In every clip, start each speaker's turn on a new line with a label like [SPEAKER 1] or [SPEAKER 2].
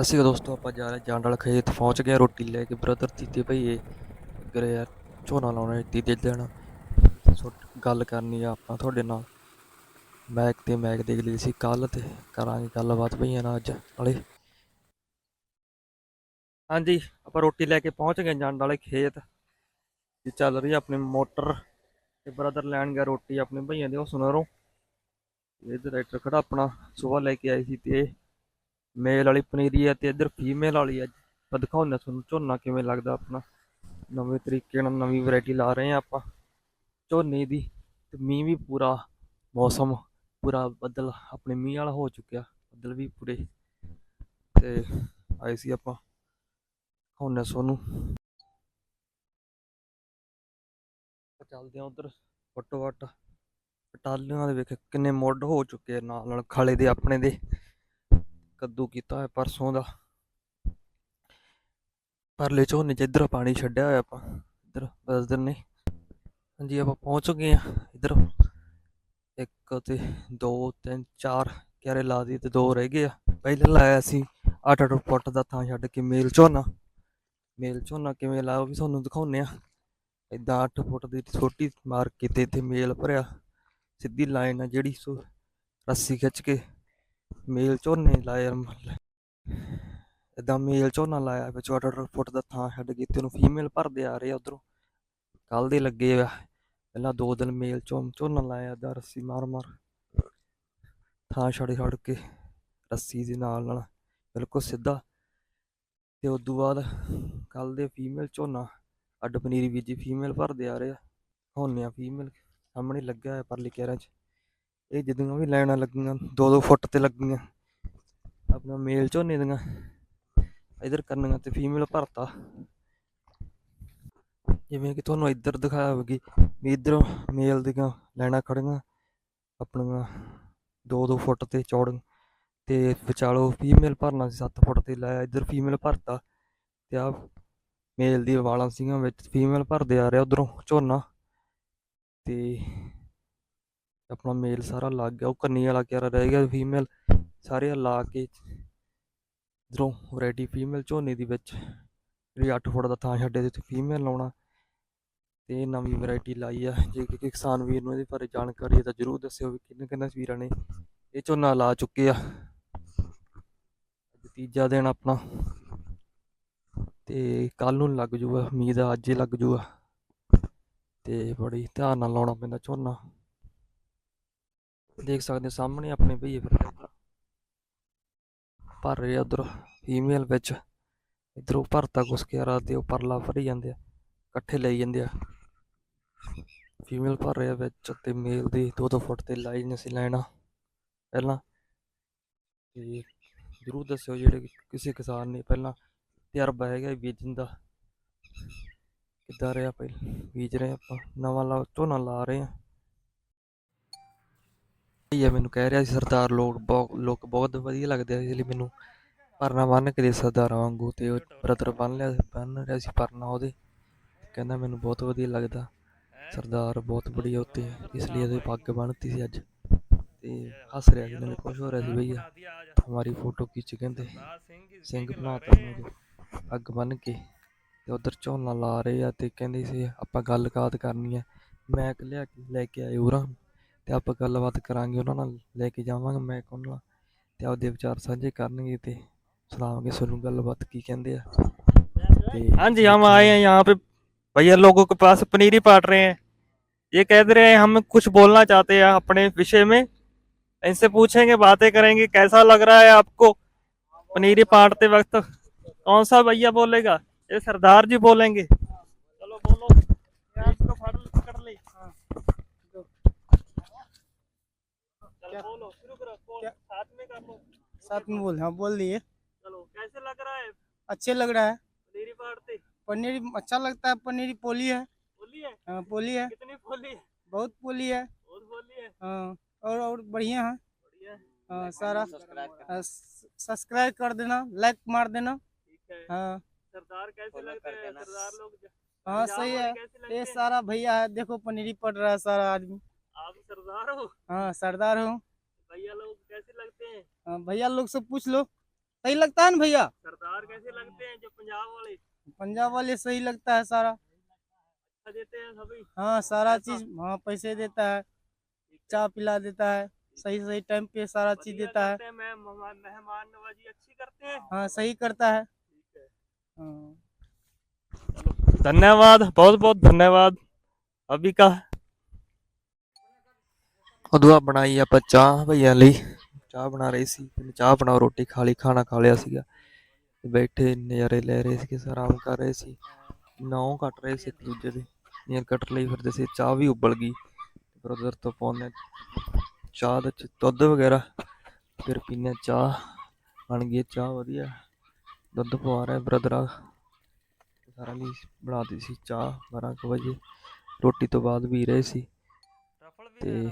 [SPEAKER 1] ਅਸੀਂ ਦੋਸਤੋ, ਆਪਾਂ ਜਾ ਰਹੇ ਜਾਂਡਲ ਖੇਤ, ਪਹੁੰਚ ਗਏ ਰੋਟੀ ਲੈ ਕੇ। ਬ੍ਰਦਰ ਤੀਤੇ ਭਈਏ ਕਰੇ ਯਾਰ, ਝੋਨਾ ਲਾਉਣਾ ਤੀਜੇ ਦਿਨ। ਗੱਲ ਕਰਨੀ ਆ ਆਪਾਂ ਤੁਹਾਡੇ ਨਾਲ। ਮੈਕ ਤੇ ਮੈਕ ਦੇਖ ਲਈ ਸੀ ਕੱਲ ਤੇ, ਕਰਾਂਗੇ ਗੱਲਬਾਤ ਭਈਆਂ ਨਾਲ ਅੱਜ ਨਾਲੇ। ਹਾਂਜੀ, ਆਪਾਂ ਰੋਟੀ ਲੈ ਕੇ ਪਹੁੰਚ ਗਏ ਜੰਡ ਵਾਲੇ ਖੇਤ। ਜੀ ਚੱਲ ਰਹੀ ਆ ਆਪਣੀ ਮੋਟਰ ਤੇ ਬ੍ਰਦਰ ਲੈਣ ਗਿਆ ਰੋਟੀ ਆਪਣੇ ਭਈਆਂ ਦੇ, ਉਹ ਸੁਣਰੋ ਇਹ ਟਰੈਕਟਰ ਖੜਾ ਆਪਣਾ, ਸਵੇਰ ਲੈ ਕੇ ਆਈ ਸੀ ਤੇ ਮੇਲ ਵਾਲੀ ਪਨੀਰੀ ਹੈ ਤੇ ਇੱਧਰ ਫੀਮੇਲ ਵਾਲੀ ਹੈ ਆਪਾਂ ਦਿਖਾਉਂਦੇ ਹਾਂ ਤੁਹਾਨੂੰ ਝੋਨਾ ਕਿਵੇਂ ਲੱਗਦਾ ਆਪਣਾ। ਨਵੇਂ ਤਰੀਕੇ ਨਾਲ ਨਵੀਂ ਵੈਰਾਈਟੀ ਲਾ ਰਹੇ ਆ ਆਪਾਂ। ਝੋਨੇ ਦੀ ਤੇ ਮੀਂਹ ਵੀ ਪੂਰਾ ਮੌਸਮ ਪੂਰਾ ਬੱਦਲ ਆਪਣੇ ਮੀਂਹ ਵਾਲਾ ਹੋ ਚੁੱਕਿਆ, ਬੱਦਲ ਵੀ ਪੂਰੇ। ਤੇ ਆਏ ਸੀ ਆਪਾਂ ਹੁਣ ਸੋਨੂੰ ਚੱਲਦੇ ਆ ਉਧਰ ਫਟੋ ਵਟ ਟਾਲੀਆਂ ਦੇ ਵੇਖ ਕਿੰਨੇ ਮੁੱਢ ਹੋ ਚੁੱਕੇ ਆ, ਨਾਲ ਨਾਲ ਖਾਲੇ ਦੇ ਆਪਣੇ ਦੇ। ਕੱਦੂ ਕੀਤਾ ਹੈ ਪਰਸੋਂ ਦਾ। ਪਰਲੇ ਝੋਨੇ ਚ ਇੱਧਰ ਪਾਣੀ ਛੱਡਿਆ ਹੋਇਆ ਆਪਾਂ, ਇੱਧਰ ਬਸਦਰ ਨੇ ਹਾਂਜੀ, ਆਪਾਂ ਪਹੁੰਚ ਗਏ ਆ ਇੱਧਰ। ਇੱਕ ਤੇ ਦੋ, ਤਿੰਨ, ਚਾਰ ਕਿਆਰੇ ਲਾ ਦੀ ਤੇ ਦੋ ਰਹਿ ਗਏ ਆ। ਪਹਿਲਾਂ ਲਾਇਆ ਸੀ 8-8 ਫੁੱਟ ਦਾ ਥਾਂ ਛੱਡ ਕੇ ਮੇਲ ਝੋਨਾ। ਮੇਲ ਝੋਨਾ ਕਿਵੇਂ ਲਾਇਆ ਉਹ ਵੀ ਤੁਹਾਨੂੰ ਦਿਖਾਉਂਦੇ ਆ ਇਦਾਂ 8 ਫੁੱਟ ਦੀ ਛੋਟੀ ਮਾਰ ਕੇ ਤੇ ਇੱਥੇ ਮੇਲ ਭਰਿਆ। ਸਿੱਧੀ ਲਾਈਨ ਆ ਜਿਹੜੀ ਸੋ ਰੱਸੀ ਖਿੱਚ ਕੇ ਮੇਲ ਝੋਨੇ ਲਾਏ ਇਦਾਂ ਮੇਲ। ਝੋਨਾ ਲਾਇਆ ਵਿੱਚ 8 ਫੁੱਟ ਦਾ ਥਾਂ ਛੱਡ ਕੇ ਤੇ ਉਹਨੂੰ ਫੀਮੇਲ ਭਰਦੇ ਆ ਰਹੇ ਆ ਉਧਰੋਂ। ਕੱਲ ਦੇ ਲੱਗੇ ਆ। ਪਹਿਲਾਂ ਦੋ ਦਿਨ ਮੇਲ ਝੋ ਝੋਨਾ ਲਾਇਆ ਦਾ ਰੱਸੀ ਮਾਰ ਮਾਰ। ਥਾਂ ਛੱਡ ਛੱਡ ਕੇ ਰੱਸੀ ਦੇ ਨਾਲ ਨਾਲ ਬਿਲਕੁਲ ਸਿੱਧਾ। ਤੇ ਉਸ ਤੋਂ ਬਾਅਦ ਕੱਲ ਦੇ ਫੀਮੇਲ ਝੋਨਾ, ਅੱਡ ਪਨੀਰੀ ਬੀਜੀ ਫੀਮੇਲ ਭਰਦੇ ਆ ਰਹੇ ਆ। ਹੋਨੇ ਆ ਫੀਮੇਲ ਸਾਹਮਣੇ ਲੱਗਿਆ ਹੋਇਆ ਪਰਲੀ ਕਹਿਰਾਂ 'ਚ। ਇਹ ਜਿੱਦਾਂ ਵੀ ਲਾਈਨਾਂ ਲੱਗੀਆਂ 2-2 ਫੁੱਟ ਤੇ ਲੱਗੀਆਂ। ਆਪਣਾ ਮੇਲ ਝੋਨੇ ਦੀਆਂ, ਇਧਰ ਕਰਨੀਆਂ ਤੇ ਫੀਮੇਲ ਭਰਤਾ। ਜਿਵੇਂ ਕਿ ਤੁਹਾਨੂੰ ਇੱਧਰ ਦਿਖਾਇਆ ਵੀ ਇੱਧਰੋਂ ਮੇਲ ਦੀਆਂ ਲਾਈਨਾਂ ਖੜੀਆਂ ਆਪਣੀਆਂ 2-2 ਫੁੱਟ ਤੇ ਚੌੜ ਤੇ ਵਿਚਾਲੋ ਫੀਮੇਲ ਭਰਨਾ ਸੀ 7 ਫੁੱਟ ਤੇ ਲਾਇਆ, ਇੱਧਰ ਫੀਮੇਲ ਭਰਤਾ। ਤੇ ਆ ਮੇਲ ਦੀ ਵਾਲਾਂ ਸੀਗੀਆਂ ਵਿੱਚ ਫੀਮੇਲ ਭਰਦੇ ਆ ਰਿਹਾ ਉਧਰੋਂ ਝੋਨਾ। ਤੇ ਆਪਣਾ ਮੇਲ ਸਾਰਾ ਲੱਗ ਗਿਆ ਉਹ ਕੰਨੀ ਵਾਲਾ ਕਿਆਰਾ ਰਹਿ ਗਿਆ ਫੀਮੇਲ ਸਾਰੇ ਲਾ ਕੇ ਇਧਰੋਂ ਵੈਰਾਈਟੀ ਫੀਮੇਲ ਝੋਨੇ ਦੀ ਵਿੱਚ, ਜਿਹੜੀ 8 ਫੁੱਟ ਦਾ ਥਾਂ ਛੱਡੇ ਤੇ ਫੀਮੇਲ ਲਾਉਣਾ, ਤੇ ਨਵੀਂ ਵੈਰਾਈਟੀ ਲਾਈ ਆ, ਜੇ ਕਿ ਕਿਸਾਨ ਵੀਰ ਨੂੰ ਇਹਦੇ ਬਾਰੇ ਜਾਣਕਾਰੀ ਹੈ ਤਾਂ ਜਰੂਰ ਦੱਸਿਓ ਵੀ ਕਿੰਨੇ ਕਿੰਨੇ ਵੀਰਾਂ ਨੇ ਇਹ ਝੋਨਾ ਲਾ ਚੁੱਕੇ ਆ। ਅੱਜ ਤੀਜਾ ਦਿਨ ਆਪਣਾ, ਤੇ ਕੱਲ ਨੂੰ ਲੱਗ ਜੂਗਾ, ਉਮੀਦ ਆ ਅੱਜ ਹੀ ਲੱਗ ਜੂਗਾ, ਤੇ ਬੜੀ ਧਿਆਨ ਨਾਲ ਲਾਉਣਾ ਪੈਂਦਾ ਝੋਨਾ। ਦੇਖ ਸਕਦੇ ਹੋ, ਸਾਹਮਣੇ ਆਪਣੇ ਭਈਏ ਫਿਰ ਭਰ ਰਹੇ ਆ ਉਧਰ ਫੀਮੇਲ ਵਿੱਚ। ਇਧਰੋਂ ਭਰਤਾ ਕੁਛ ਕਿਆਰਾ ਤੇ ਉਹ ਪਰਲਾ ਭਰੀ ਜਾਂਦੇ ਆ, ਇਕੱਠੇ ਲਈ ਜਾਂਦੇ ਆ। ਫੀਮੇਲ ਭਰ ਰਿਹਾ ਵਿੱਚ ਤੇ ਮੇਲ ਦੀ 2-2 ਫੁੱਟ ਤੇ ਲਾਈ ਨੇ ਸੀ ਲੈਣਾ ਪਹਿਲਾਂ। ਤੇ ਜਰੂਰ ਦੱਸਿਓ ਜਿਹੜੇ ਕਿਸੇ ਕਿਸਾਨ ਨੇ ਪਹਿਲਾਂ ਤਜਰਬਾ ਹੈਗਾ ਬੀਜਣ ਦਾ। ਕਿੱਦਾਂ ਰਿਹਾ ਪਹਿਲਾਂ ਬੀਜ ਰਹੇ ਆਪਾਂ, ਨਵਾਂ ਲਾ ਝੋਨਾ ਲਾ ਰਹੇ ਆ। ਇਹ ਮੈਨੂੰ ਕਹਿ ਰਿਹਾ ਸੀ ਸਰਦਾਰ ਲੋਕ ਬਹੁਤ ਲੋਕ ਬਹੁਤ ਵਧੀਆ ਲੱਗਦੇ ਆ ਇਸ ਲਈ ਮੈਨੂੰ ਪਰਨਾ ਬੰਨ ਕੇ ਦੇ ਸਰਦਾਰਾਂ ਵਾਂਗੂ ਤੇ ਉਹ ਬ੍ਰਦਰ ਬੰਨ ਲਿਆ, ਬੰਨ ਰਿਹਾ ਸੀ ਪਰਨਾ ਉਹਦੇ। ਕਹਿੰਦਾ ਮੈਨੂੰ ਬਹੁਤ ਵਧੀਆ ਲੱਗਦਾ, ਸਰਦਾਰ ਬਹੁਤ ਵਧੀਆ ਉੱਤੇ ਇਸ ਲਈ ਇਹਦੇ ਪੱਗ ਬੰਨਤੀ ਸੀ ਅੱਜ। ਤੇ ਹੱਸ ਰਿਹਾ ਸੀ, ਮੈਨੂੰ ਖੁਸ਼ ਹੋ ਰਿਹਾ ਸੀ ਭਈਆ ਹਮਾਰੀ ਫੋਟੋ ਖਿੱਚ ਕਹਿੰਦੇ, ਸਿੰਘ ਬਣਾਤਾ ਮੈਨੂੰ ਪੱਗ ਬੰਨ ਕੇ ਤੇ ਉਧਰ ਝੋਨਾ ਲਾ ਰਹੇ ਆ ਤੇ ਕਹਿੰਦੇ ਸੀ ਆਪਾਂ ਗੱਲਬਾਤ ਕਰਨੀ ਹੈ ਮੈਂ ਲਿਆ ਲੈ ਕੇ ਆਏ ਉਰਾਂ ਤੇ ਆਪਾਂ ਗੱਲਬਾਤ ਕਰਾਂਗੇ ਉਹਨਾਂ ਨਾਲ ਲੈ ਕੇ ਜਾਵਾਂਗੇ ਮੈਂ ਉਹਨਾਂ ਨਾਲ ਤੇ ਆਪਦੇ ਵਿਚਾਰ ਸਾਂਝੇ ਕਰਨਗੇ ਤੇ ਸੁਣਾਵਾਂਗੇ ਤੁਹਾਨੂੰ ਗੱਲਬਾਤ ਕੀ ਕਹਿੰਦੇ ਆ हाँ जी हम आए हैं यहाँ पे भैया लोगों के पास पनीरी पाट रहे हैं ये कह दे रहे हैं हम कुछ बोलना चाहते हैं अपने विषय में इनसे पूछेंगे बातें करेंगे कैसा लग रहा है आपको पनीरी पाटते वक्त कौन सा भैया बोलेगा ये सरदार जी बोलेंगे चलो बोलो शुरू करो बोल साथ में कर लो
[SPEAKER 2] साथ में बोल हाँ बोल दिए।
[SPEAKER 1] चलो कैसे लग रहा है?
[SPEAKER 2] अच्छे लग रहा है।
[SPEAKER 1] पनीरी
[SPEAKER 2] पनीर अच्छा लगता है पनीर पोली है।
[SPEAKER 1] बोली है?
[SPEAKER 2] हाँ पोली है।
[SPEAKER 1] कितनी बोली है?
[SPEAKER 2] बहुत पोली है।
[SPEAKER 1] बहुत बोली है?
[SPEAKER 2] हाँ और और बढ़िया है।
[SPEAKER 1] बढ़िया हाँ।
[SPEAKER 2] सारा। हाँ, सब्सक्राइब कर देना लाइक मार देना।
[SPEAKER 1] हाँ। सरदार कैसे लगते हैं? सरदार लोग
[SPEAKER 2] हाँ सही है। ये सारा भैया है देखो पनीरी पड़ रहा है सारा आदमी।
[SPEAKER 1] सरदार हो।
[SPEAKER 2] हाँ सरदार हूँ।
[SPEAKER 1] भैया लोग कैसे लगते हैं?
[SPEAKER 2] हाँ, भैया लोग से पूछ लो। सही लगता है ना भैया?
[SPEAKER 3] सरदार कैसे लगते हैं जो पंजाब वाले?
[SPEAKER 2] पंजाब वाले सही लगता है सारा।
[SPEAKER 3] पैसा देते हैं सभी?
[SPEAKER 2] हाँ सारा चीज़ हाँ पैसे देता है चाय पिला देता है सही सही टाइम पे सारा चीज़ देता है।
[SPEAKER 3] मेहमान नवाजी अच्छी करते हैं।
[SPEAKER 2] हाँ सही करता है।
[SPEAKER 3] है।
[SPEAKER 2] हाँ।
[SPEAKER 3] धन्यवाद बहुत बहुत धन्यवाद। अभी का
[SPEAKER 1] ਉਦੋਂ ਆ ਬਣਾਈ ਆਪਾਂ ਚਾਹ ਭਈਆਂ ਲਈ। ਚਾਹ ਬਣਾ ਰਹੇ ਸੀ ਪਹਿਲੇ ਚਾਹ ਬਣਾਓ ਰੋਟੀ ਖਾ ਲਈ ਖਾਣਾ ਖਾ ਲਿਆ ਸੀਗਾ। ਤੇ ਬੈਠੇ ਨਜ਼ਾਰੇ ਲੈ ਰਹੇ ਸਾ ਆਰਾਮ ਕਰ ਰਹੇ ਸੀ। ਨੌ ਕੱਟ ਰਹੇ ਸੀ ਇੱਕ ਦੂਜੇ ਦੇ। ਨੀਂਦ ਕੱਟ ਲਈ ਫਿਰਦੇ ਸੀ ਚਾਹ ਵੀ ਉਬਲ ਗਈ। ਫਿਰ ਉਧਰ ਤੋਂ ਪਾਉਂਦੇ ਚਾਹ ਦੇ ਚ ਦੁੱਧ ਵਗੈਰਾ ਫਿਰ ਪੀਨੇ ਚਾਹ ਬਣ ਗਈ ਚਾਹ ਵਧੀਆ। ਦੁੱਧ ਪਵਾ ਰਿਹਾ ਬ੍ਰਦਰ ਆ। ਸਾਰਾ ਲਈ ਬਣਾਤੀ ਸੀ ਚਾਹ 12 ਕੁ ਵਜੇ। ਰੋਟੀ ਤੋਂ ਬਾਅਦ ਵੀ ਰਹੇ ਸੀ। ਤੇ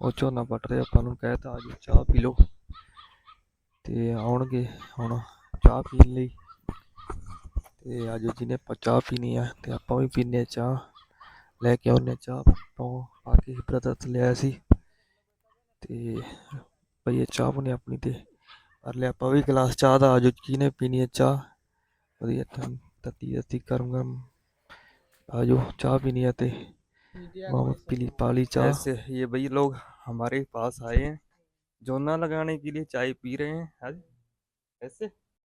[SPEAKER 1] ਉਹ ਝੋਨਾ ਪੱਟ ਰਹੇ ਆਪਾਂ ਨੂੰ ਕਹਿਤਾ ਅੱਜ ਚਾਹ ਪੀ ਲਓ ਤੇ ਆਉਣਗੇ ਹੁਣ ਚਾਹ ਪੀਣ ਲਈ ਤੇ ਅੱਜ ਜਿਹਨੇ ਆਪਾਂ ਚਾਹ ਪੀਣੀ ਆ ਤੇ ਆਪਾਂ ਵੀ ਪੀਨੇ ਆ ਚਾਹ ਲੈ ਕੇ ਆਉਂਦੇ ਹਾਂ ਚਾਹ ਤੋਂ ਆ ਕੇ ਬ੍ਰਦਰ ਤੋਂ ਲਿਆ ਸੀ ਤੇ ਭਈ ਇਹ ਚਾਹ ਬਣੀ ਆਪਣੀ ਤੇ ਪਰ ਲਿਆ ਆਪਾਂ ਵੀ ਗਲਾਸ ਚਾਹ ਦਾ ਅੱਜ ਜਿਹਨੇ ਪੀਣੀ ਹੈ ਚਾਹ ਵਧੀਆ ਠੰ- ਤੱਤੀ ਤੱਤੀ ਗਰਮ ਗਰਮ ਆਜੋ ਚਾਹ पीनी है ते मामा पीली पाली चाय से ये भाई लोग हमारे पास आए हैं जोना लगाने के लिए चाय पी रहे हैं आज ऐसे